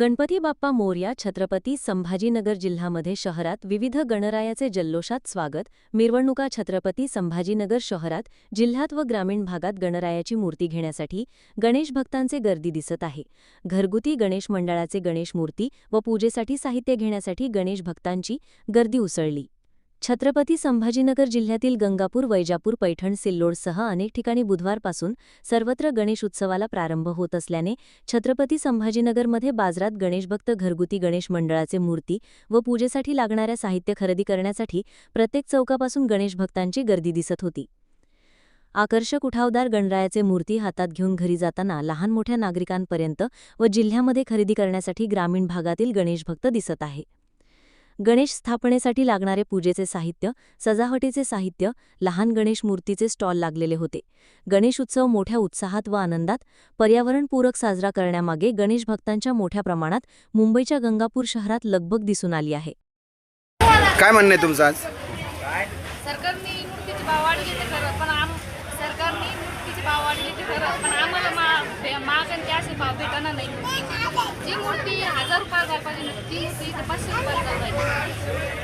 गणपती बाप्पा मोर्या छत्रपती संभाजीनगर जिल्हामध्ये शहरात विविध गणरायाचे जल्लोषात स्वागत मिरवणुका छत्रपती संभाजीनगर शहरात जिल्ह्यात व ग्रामीण भागात गणरायाची मूर्ती घेण्यासाठी गणेश भक्तांचे गर्दी दिसत आहे. घरगुती गणेश मंडळाचे गणेश मूर्ती व पूजेसाठी साहित्य घेण्यासाठी गणेश भक्तांची गर्दी उसळली. छत्रपती संभाजीनगर जिल्ह्यातील गंगापूर वैजापूर पैठण सिल्लोडसह अनेक ठिकाणी बुधवारपासून सर्वत्र गणेश उत्सवाला प्रारंभ होत असल्याने छत्रपती संभाजीनगरमध्ये बाजारात गणेशभक्त घरगुती गणेश मंडळाचे मूर्ती व पूजेसाठी लागणाऱ्या साहित्य खरेदी करण्यासाठी प्रत्येक चौकापासून गणेशभक्तांची गर्दी दिसत होती. आकर्षक उठावदार गणरायाचे मूर्ती हातात घेऊन घरी जाताना लहान मोठ्या नागरिकांपर्यंत व जिल्ह्यामध्ये खरेदी करण्यासाठी ग्रामीण भागातील गणेशभक्त दिसत आहे. गणेश स्थापनेसाठी लागणारे पूजेचे साहित्य सजावटीचे साहित्य लहान गणेश मूर्तीचे स्टॉल लागलेले होते. गणेश उत्सव मोठ्या उत्साहात व आनंदात पर्यावरणपूरक साजरा करण्यामागे गणेश भक्तांच्या मोठ्या प्रमाणात मुंबईच्या गंगापूर शहरात लगबग दिसून आली आहे. काय म्हणणं आहे तुमचं आज? सरकारने ते ते आणि ते नाही जी मूर्ती हजार रुपयाला जायला पाहिजे ती मूर्ती इथं पाचशे रुपयाला जाऊ राहिली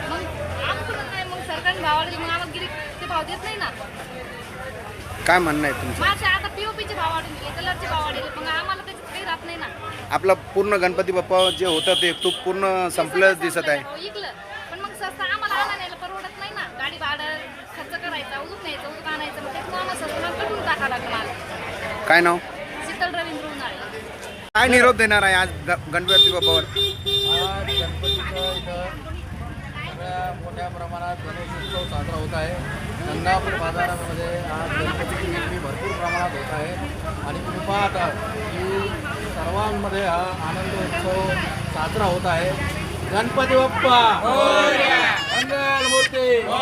मग आमकडून नाही मग सरकारने भाव वाढले मग आम्हाला गिरीक ते भाव देत नाही ना. काय म्हणणं आहे तुमचं? माझे आता पीओपीचे भाव वाढून गेले कलरचे भाव वाढले मग आम्हाला त्याच्यात काही राहत नाही ना. आपलं पूर्ण गणपती बाप्पा जे होतं ते तूप पूर्ण संपलं दिसत आहे. हो, पण मग स्वस्त आम्हाला आणायला परवडत नाही ना. गाडी भाडं खर्च करायचा उदूक न्यायचं उदूक आणायचं मग त्याच्यामुळे आम्हाला स्वस्त कटून टाकावं लागलं काय नाव? शीतल रवींद्र उन्हाळे. काय निरोप देणार आहे आज ग- गणपती बाप्पावर? गणपतीचं सगळ्या मोठ्या प्रमाणात गणेशोत्सव साजरा होत आहे. गंगापूर बाजारामध्ये आज गणपतीची विक्री भरपूर प्रमाणात होत आहे. आणि कृपा आता की सर्वांमध्ये हा आनंद उत्सव साजरा होत आहे. गणपती बाप्पा! हो मंगल मूर्ती! हो